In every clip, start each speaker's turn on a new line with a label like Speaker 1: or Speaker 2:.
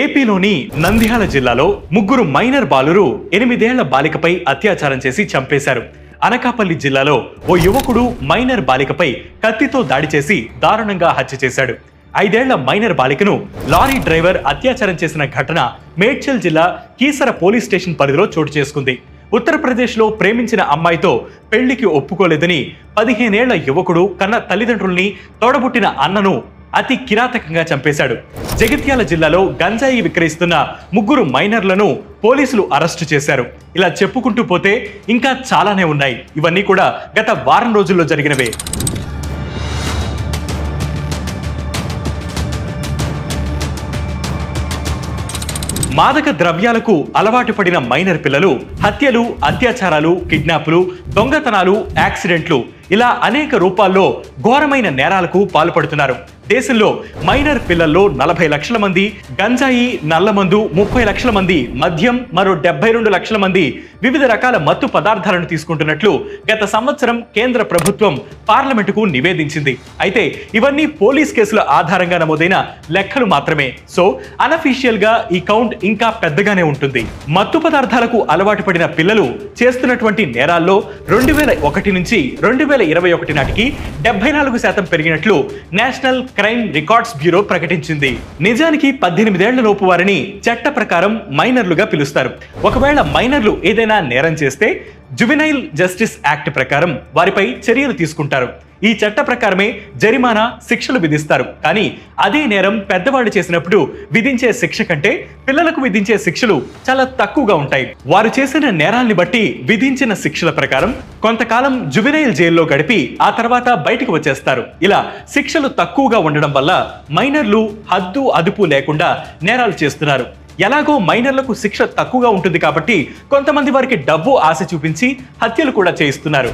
Speaker 1: ఏపీలోని నంద్యాల జిల్లాలో ముగ్గురు మైనర్ బాలురు ఎనిమిదేళ్ళ బాలికపై అత్యాచారం చేసి చంపేశారు. అనకాపల్లి జిల్లాలో ఓ యువకుడు మైనర్ బాలికపై కత్తితో దాడి చేసి దారుణంగా హత్య చేశాడు. ఐదేళ్ళ మైనర్ బాలికను లారీ డ్రైవర్ అత్యాచారం చేసిన ఘటన మేడ్చల్ జిల్లా కీసర పోలీస్ స్టేషన్ పరిధిలో చోటు చేసుకుంది. ఉత్తరప్రదేశ్లో ప్రేమించిన అమ్మాయితో పెళ్ళికి ఒప్పుకోలేదని పదిహేనేళ్ళ యువకుడు కన్న తల్లిదండ్రుల్ని తోడబుట్టిన అన్నను అతి కిరాతకంగా చంపేశాడు. జగిత్యాల జిల్లాలో గంజాయి విక్రయిస్తున్న ముగ్గురు మైనర్లను పోలీసులు అరెస్టు చేశారు. ఇలా చెప్పుకుంటూ పోతే ఇంకా చాలానే ఉన్నాయి. ఇవన్నీ కూడా గత వారం రోజుల్లో జరిగినవే. మాదక ద్రవ్యాలకు అలవాటు పడిన మైనర్ పిల్లలు హత్యలు అత్యాచారాలు కిడ్నాప్లు దొంగతనాలు యాక్సిడెంట్లు ఇలా అనేక రూపాల్లో ఘోరమైన నేరాలకు పాల్పడుతున్నారు. దేశంలో మైనర్ పిల్లల్లో నలభై లక్షల మంది గంజాయి నల్లమందు ముప్పై లక్షల మంది మద్యం మరో డెబ్బై రెండు లక్షల మంది వివిధ రకాల మత్తు పదార్థాలను తీసుకుంటున్నట్లు గత సంవత్సరం కేంద్ర ప్రభుత్వం పార్లమెంటుకు నివేదించింది. అయితే ఇవన్నీ పోలీస్ కేసుల ఆధారంగా నమోదైన లెక్కలు మాత్రమే. సో అనఫీషియల్గా ఈ కౌంట్ ఇంకా పెద్దగానే ఉంటుంది. మత్తు పదార్థాలకు అలవాటు పడిన పిల్లలు చేస్తున్నటువంటి నేరాల్లో రెండు వేల ఒకటి నుంచి రెండు వేల ఇరవై ఒకటి నాటికి డెబ్బై నాలుగు శాతం పెరిగినట్లు నేషనల్ క్రైమ్ రికార్డ్స్ బ్యూరో ప్రకటించింది. నిజానికి పద్దెనిమిదేళ్ళ లోపు వారిని చట్ట ప్రకారం మైనర్లుగా పిలుస్తారు. ఒకవేళ మైనర్లు ఏదైనా నేరం చేస్తే జువెనైల్ జస్టిస్ యాక్ట్ ప్రకారం వారిపై చర్యలు తీసుకుంటారు. ఈ చట్ట ప్రకారమే జరిమానా శిక్షలు విధిస్తారు. కానీ అదే నేరం పెద్దవాళ్ళు చేసినప్పుడు విధించే శిక్ష కంటే పిల్లలకు విధించే శిక్షలు చాలా తక్కువగా ఉంటాయి. వారు చేసిన నేరాల్ని బట్టి విధించిన శిక్షల ప్రకారం కొంతకాలం జువెనైల్ జైల్లో గడిపి ఆ తర్వాత బయటకు వచ్చేస్తారు. ఇలా శిక్షలు తక్కువగా ఉండడం వల్ల మైనర్లు హద్దు అదుపు లేకుండా నేరాలు చేస్తున్నారు. ఎలాగో మైనర్లకు శిక్ష తక్కువగా ఉంటుంది కాబట్టి కొంతమంది వారికి డబ్బు ఆశ చూపించి హత్యలు కూడా చేయిస్తున్నారు.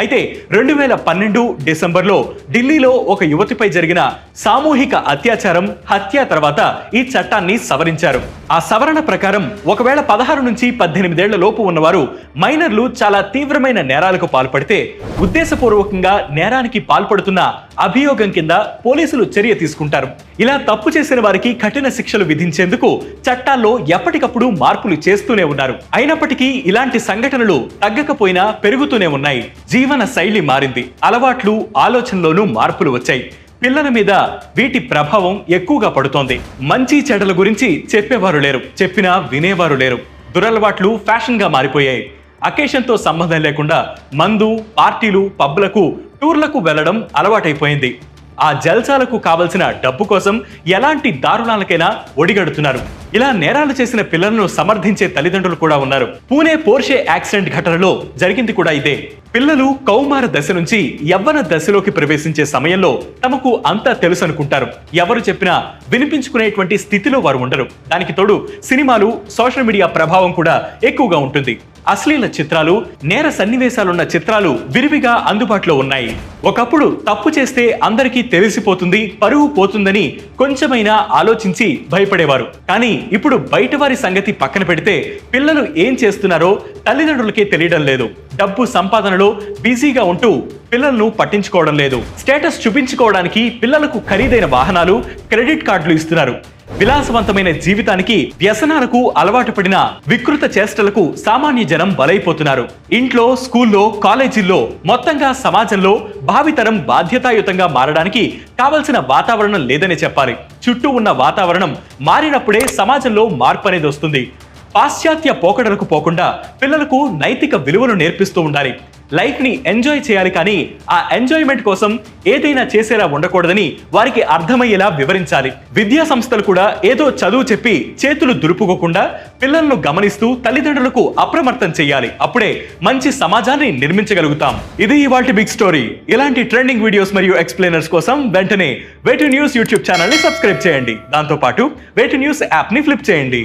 Speaker 1: అయితే రెండు వేల పన్నెండు డిసెంబర్లో ఢిల్లీలో ఒక యువతిపై జరిగిన సామూహిక అత్యాచారం హత్య తర్వాత ఈ చట్టాన్ని సవరించారు. ఆ సవరణ ప్రకారం ఒకవేళ పదహారు నుంచి పద్దెనిమిదేళ్ళ లోపు ఉన్నవారు మైనర్లు చాలా తీవ్రమైన నేరాలకు పాల్పడితే ఉద్దేశపూర్వకంగా నేరానికి పాల్పడుతున్న అభియోగం కింద పోలీసులు చర్య తీసుకుంటారు. ఇలా తప్పు చేసిన వారికి కఠిన శిక్షలు విధించేందుకు చట్టాల్లో ఎప్పటికప్పుడు మార్పులు చేస్తూనే ఉన్నారు. అయినప్పటికీ ఇలాంటి సంఘటనలు తగ్గకపోయినా పెరుగుతూనే ఉన్నాయి. జీవన శైలి మారింది. అలవాట్లు ఆలోచనలోనూ మార్పులు వచ్చాయి. పిల్లల మీద వీటి ప్రభావం ఎక్కువగా పడుతోంది. మంచి చెడల గురించి చెప్పేవారు లేరు. చెప్పినా వినేవారు లేరు. దురలవాట్లు ఫ్యాషన్గా మారిపోయాయి. అకేషన్తో సంబంధం లేకుండా మందు పార్టీలు పబ్లకు టూర్లకు వెళ్ళడం అలవాటైపోయింది. ఆ జల్సాలకు కావలసిన డబ్బు కోసం ఎలాంటి దారుణాలకైనా ఒడిగడుతున్నారు. ఇలా నేరాలు చేసిన పిల్లలను సమర్థించే తల్లిదండ్రులు కూడా ఉన్నారు. పూణే పోర్షే యాక్సిడెంట్ ఘటనలో జరిగింది కూడా ఇదే. పిల్లలు కౌమార దశ నుంచి యవ్వన దశలోకి ప్రవేశించే సమయంలో తమకు అంతా తెలుసు అనుకుంటారు ఎవరు చెప్పినా వినిపించుకునేటువంటి స్థితిలో వారు ఉండరు. దానికి తోడు సినిమాలు సోషల్ మీడియా ప్రభావం కూడా ఎక్కువగా ఉంటుంది. అశ్లీల చిత్రాలు నేర సన్నివేశాలున్న చిత్రాలు విరివిగా అందుబాటులో ఉన్నాయి. ఒకప్పుడు తప్పు చేస్తే అందరికీ తెలిసిపోతుంది పరువు పోతుందని కొంచెమైనా ఆలోచించి భయపడేవారు. కానీ ఇప్పుడు బయట వారి సంగతి పక్కన పెడితే పిల్లలు ఏం చేస్తున్నారో తల్లిదండ్రులకే తెలియడం లేదు. డబ్బు సంపాదనలో బిజీగా ఉంటూ పిల్లలను పట్టించుకోవడం లేదు. స్టేటస్ చూపించుకోవడానికి పిల్లలకు ఖరీదైన వాహనాలు క్రెడిట్ కార్డులు ఇస్తున్నారు. విలాసవంతమైన జీవితానికి వ్యసనాలకు అలవాటు పడిన వికృత చేష్టలకు సామాన్య జనం బలైపోతున్నారు. ఇంట్లో స్కూల్లో కాలేజీల్లో మొత్తంగా సమాజంలో భావితరం బాధ్యతాయుతంగా మారడానికి కావలసిన వాతావరణం లేదనే చెప్పాలి. చుట్టూ ఉన్న వాతావరణం మారినప్పుడే సమాజంలో మార్పు అనేది వస్తుంది. పాశ్చాత్య పోకడలకు పోకుండా పిల్లలకు నైతిక విలువలు నేర్పిస్తూ ఉండాలి. లైఫ్ని ఎంజాయ్ చేయాలి కానీ ఆ ఎంజాయ్మెంట్ కోసం ఏదైనా చేసేలా ఉండకూడదని వారికి అర్థమయ్యేలా వివరించాలి. విద్యా సంస్థలు కూడా ఏదో చదువు చెప్పి చేతులు దులుపుకోకుండా పిల్లలను గమనిస్తూ తల్లిదండ్రులకు అప్రమత్తం చేయాలి. అప్పుడే మంచి సమాజాన్ని నిర్మించగలుగుతాం. ఇది ఇవాల్టి బిగ్ స్టోరీ. ఇలాంటి ట్రెండింగ్ వీడియోస్ మరియు ఎక్స్ప్లెయినర్స్ కోసం వెంటనే వేటు న్యూస్ యూట్యూబ్ ఛానల్ని సబ్స్క్రైబ్ చేయండి. దాంతోపాటు వేటు న్యూస్ యాప్ని ఫ్లిప్ చేయండి.